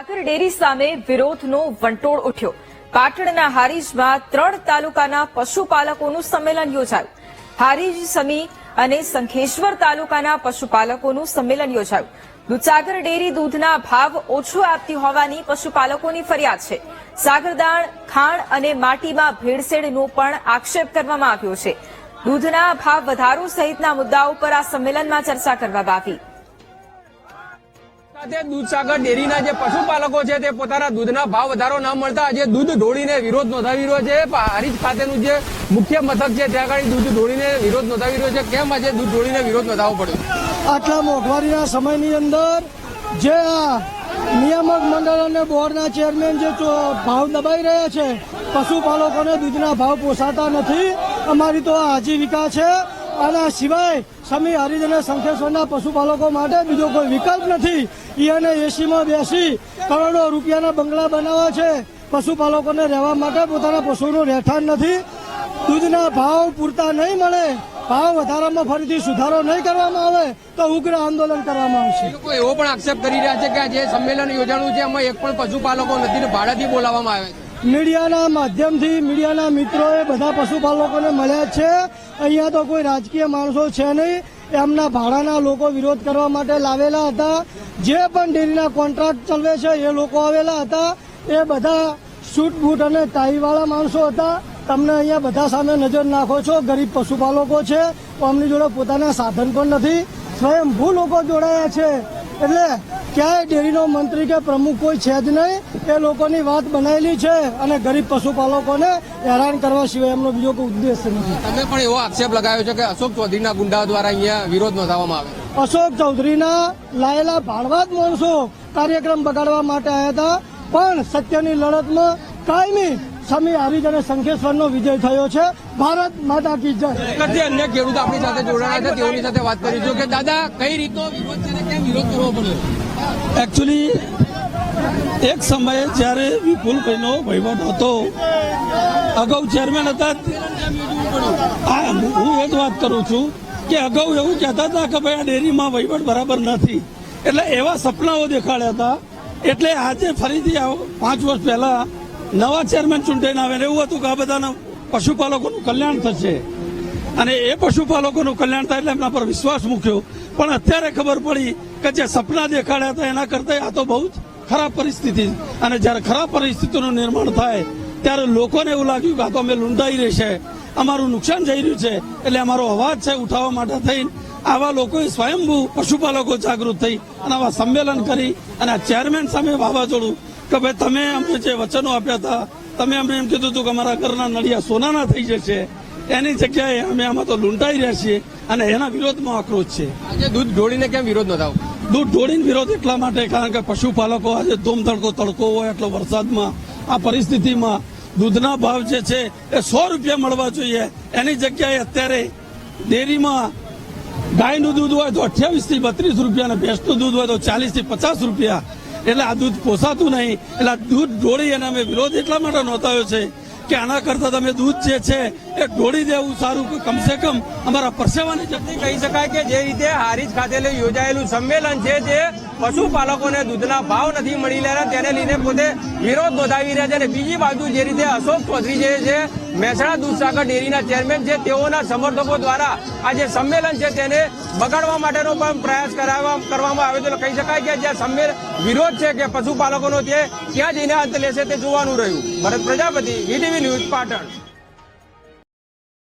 સાગર dairy સામે વિરોધનો વંટોળ ઉઠ્યો. પાટણના હારીજમાં ત્રણ તાલુકાના પશુપાલકોનું સંમેલન યોજાયું. હારીજ, સમી અને સંખેશ્વર તાલુકાના પશુપાલકોનું સંમેલન યોજાયું. દૂધસાગર ડેરી દૂધના ભાવ ઓછો આપતી હોવાની પશુપાલકોની ફરિયાદ છે. સાગરદાણ ખાણ અને માટીમાં ભેળસેળનો પણ આક્ષેપ કરવામાં આવ્યો છે. દૂધના ભાવ વધારો સહિતના મુદ્દાઓ પર આ સંમેલનમાં ચર્ચા કરવામાં આવી. સાથે દૂધસાગર ડેરીના જે પશુપાલકો છે તે પોતાના દૂધના ભાવ વધારો ન મળતા આજે દૂધ ઢોળીને વિરોધ નોંધાવી રહ્યો છે. હરીજ ખાતેનું જે મુખ્ય મથક છે, ત્યાં આગળ દૂધ ઢોળીને વિરોધ નોંધાવી રહ્યો છે. કેમ આજે દૂધ ઢોળીને વિરોધ નોંધાવવો પડ્યો? આટલા મોંઘવારીના સમયની અંદર જે આ નિયામક મંડળ અને બોર્ડના ચેરમેન જે ભાવ દબાઈ રહ્યા છે, પશુપાલકોને દૂધના ભાવ પોસાતા નથી. અમારી તો આજીવિકા છે. અને આ સિવાય સમી હરિજ અને પશુપાલકો માટે બીજો કોઈ વિકલ્પ નથી. ઈ અને એસીમાં બેસી કરોડો રૂપિયાના બંગલા બનાવવા છે. પશુપાલકોને રહેવા માટે પોતાના પશુનું રહેઠાણ નથી. દૂધના ભાવ પૂરતા નહીં મળે. ભાવ વધારામાં ફરીથી સુધારો નહીં કરવામાં આવે તો ઉગ્ર આંદોલન કરવામાં આવશે. લોકો એવો પણ આક્ષેપ કરી રહ્યા છે કે જે સંમેલન યોજાણું છે, એમાં એક પણ પશુપાલકો નથી ને ભાડેથી બોલાવવામાં આવે છે. મીડિયાના માધ્યમથી મીડિયાના મિત્રોએ બધા પશુપાલકોને મળ્યા છે. અહીંયા તો કોઈ રાજકીય માણસો છે નહીં. એમના ભાડાના લોકો વિરોધ કરવા માટે લાવેલા હતા. જે પણ ડેરીના કોન્ટ્રાક્ટ ચલવે છે, એ લોકો આવેલા હતા. એ બધા સૂટ બૂટ અને ટાઈવાળા માણસો હતા. તમને અહીંયા બધા સામે નજર નાખો છો. ગરીબ પશુપાલકો છે. અમની જોડે પોતાના સાધન પણ નથી. સ્વયંભૂ લોકો જોડાયા છે. એટલે ક્યાંય ડેરીનો મંત્રી કે પ્રમુખ કોઈ છે જ નહીં. એ લોકોની વાત બનાવેલી છે અને ગરીબ પશુપાલકોને હેરાન કરવા સિવાય એમનો બીજો કોઈ ઉદ્દેશ નથી. તમે પણ એવો આક્ષેપ લગાવ્યો છે કે અશોક ચૌધરીના ગુંડા દ્વારા અહીંયા વિરોધ નોંધાવવામાં આવે અશોક ચૌધરીના લાયેલા ભાડવા જ માણસો કાર્યક્રમ બગાડવા માટે આવ્યા હતા. પણ સત્યની લડતમાં કાયમી સમી આવી અને શંખેશ્વરનો વિજય થયો છે. ભારત માતા કી જય. જે અન્ય ખેડૂત આપણી સાથે જોડાયા છે તેઓની સાથે વાત કરીશું કે દાદા કઈ રીતનો વિરોધ છે કેમ વિરોધ કરવો પડ્યો? એકચ્યુઅલી એક સમયે જ્યારે વિપુલભાઈનો વહીવટ હતો અગાઉ ચેરમેન હતા. હા હું એ જ વાત કરું છું કે અગાઉ એવું કહેતા હતા કે ભાઈ આ ડેરીમાં વહીવટ બરાબર નથી. એટલે એવા સપનાઓ દેખાડ્યા હતા. એટલે આજે ફરીથી પાંચ વર્ષ પહેલા નવા ચેરમેન ચૂંટાઈને આવે એવું હતું કે આ બધાના પશુપાલકોનું કલ્યાણ થશે. અને એ પશુપાલકોનું કલ્યાણ થાય એટલે એમના પર વિશ્વાસ મૂક્યો. પણ અત્યારે ખબર પડી કે જે સપના દેખાડ્યા હતા એના કરતાં આ તો બહુ જ ખરાબ પરિસ્થિતિ. અને જ્યારે ખરાબ પરિસ્થિતિનું નિર્માણ થાય, ત્યારે લોકોને એવું લાગ્યું કે આ તો અમે લૂંટાઈ રહેશે. અમારું નુકસાન જઈ રહ્યું છે. એટલે અમારો અવાજ છે ઉઠાવવા માટે થઈને આવા લોકોએ સ્વયંભૂ પશુપાલકો જાગૃત થઈ અને આવા સંમેલન કરી અને ચેરમેન સામે વાવાઝોડું કે ભાઈ તમે અમને જે વચનો આપ્યા હતા તમે અમને એમ કીધું હતું કે અમારા ઘરના નળિયા સોનાના થઈ જશે. એની જગ્યાએ અમે આમાં તો લૂંટાઈ રહ્યા છીએ અને એના વિરોધમાં આક્રોશ છે. આજે દૂધ ઢોળીને કેમ વિરોધ નોંધાવો? દૂધ ઢોળીને વિરોધ એટલા માટે કારણ કે પશુપાલકો આજે ધૂમ તડકો તડકો હોય એટલો વરસાદમાં આ પરિસ્થિતિમાં દૂધના ભાવ જે છે એ સો રૂપિયા મળવા જોઈએ. એની જગ્યાએ અત્યારે ડેરીમાં ગાયનું દૂધ હોય તો અઠ્યાવીસથી બત્રીસ રૂપિયા અને ભેંસનું દૂધ હોય તો ચાલીસથી પચાસ રૂપિયા. એટલે આ દૂધ પોસાતું નહીં. એટલે દૂધ ઢોળી અને અમે વિરોધ એટલા માટે નોંધાયો છે કે આના કરતા તમે દૂધ જે છે એ ઢોળી દેવું સારું કે કમસે કમ અમારા પરસેવાની જપ્તી કહી શકાય કે જે રીતે હારીજ ખાતે યોજાયેલું સંમેલન છે જે પશુપાલકોને દૂધના ભાવ નથી મળી રહ્યા, તેને લઈને પોતે વિરોધ નોંધાવી રહ્યા છે અને બીજી બાજુ જે રીતે અશોક ચૌધરી જે છે મહેસાણા દૂધસાગર ડેરીના ચેરમેન છે. તેઓના સમર્થકો દ્વારા આ જે સંમેલન છે તેને બગાડવા માટેનો પણ પ્રયાસ કરાવવા- કરવામાં આવ્યો છે. કહી શકાય કે જ્યાં સંમેલન વિરોધ છે કે પશુપાલકોનો તે ક્યાં જઈને અંત લેશે તે જોવાનું રહ્યું. Bharat Prajapati, VTV news, Patan.